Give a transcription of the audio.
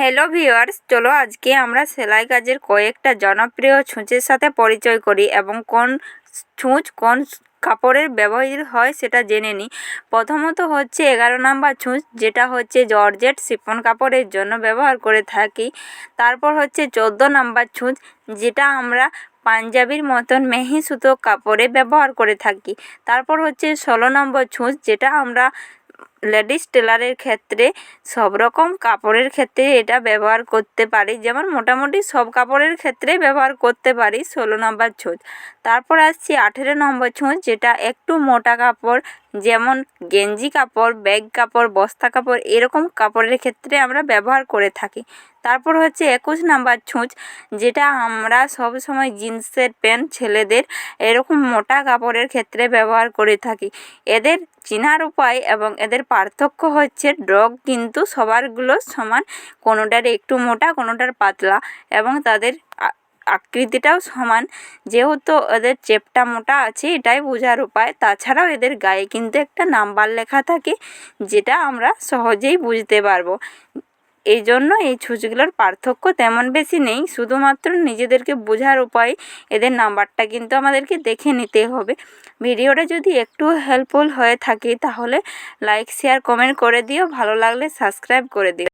Hello viewers চলো আজকে আমরা সেলাই কাজের কয়েকটা জনপ্রিয় ছুঁচের সাথে পরিচয় করি এবং কোন ছুঁচ কোন কাপড়ের ব্যবহৃত হয় সেটা জেনে নিই। প্রথমত হচ্ছে এগারো নাম্বার ছুঁচ, যেটা হচ্ছে জর্জেট শিফন কাপড়ের জন্য ব্যবহার করে থাকি। তারপর হচ্ছে চোদ্দ নাম্বার ছুঁচ, যেটা আমরা পাঞ্জাবির মতন মেহি সুতো কাপড়ে ব্যবহার করে থাকি। তারপর হচ্ছে ষোলো নম্বর ছুঁচ, যেটা আমরা লেডিস টেলারের ক্ষেত্রে সব রকম কাপড়ের ক্ষেত্রে এটা ব্যবহার করতে পারি। যেমন মোটামুটি সব কাপড়ের ক্ষেত্রে ব্যবহার করতে পারি ষোলো নম্বর ছোঁচ। তারপর আসছি আঠেরো নম্বর ছোঁচ, যেটা একটু মোটা কাপড়, যেমন গেঞ্জি কাপড়, ব্যাগ কাপড়, বস্তা কাপড়, এরকম কাপড়ের ক্ষেত্রে আমরা ব্যবহার করে থাকি। তারপর হচ্ছে একুশ নাম্বার ছুঁচ, যেটা আমরা সব সময় জিন্সের প্যান্ট ছেলেদের এরকম মোটা কাপড়ের ক্ষেত্রে ব্যবহার করে থাকি। এদের চেনার উপায় এবং এদের পার্থক্য হচ্ছে ডগ কিন্তু সবারগুলো সমান, কোনোটার একটু মোটা, কোনোটার পাতলা এবং তাদের আকৃতিটাও সমান। যেহেতু এদের চেপটা মোটা আছে, এটাই বোঝার উপায়। তাছাড়াও এদের গায়ে কিন্তু একটা নাম্বার লেখা থাকে, যেটা আমরা সহজেই বুঝতে পারব। এই জন্য এই ছুঁচগুলোর পার্থক্য তেমন বেশি নেই। শুধুমাত্র নিজেদেরকে বোঝার উপায়, এদের নাম্বারটা কিন্তু আমাদেরকে দেখে নিতে হবে। ভিডিওটা যদি একটু হেল্পফুল হয়ে থাকে, তাহলে লাইক শেয়ার কমেন্ট করে দিও। ভালো লাগলে সাবস্ক্রাইব করে দিও।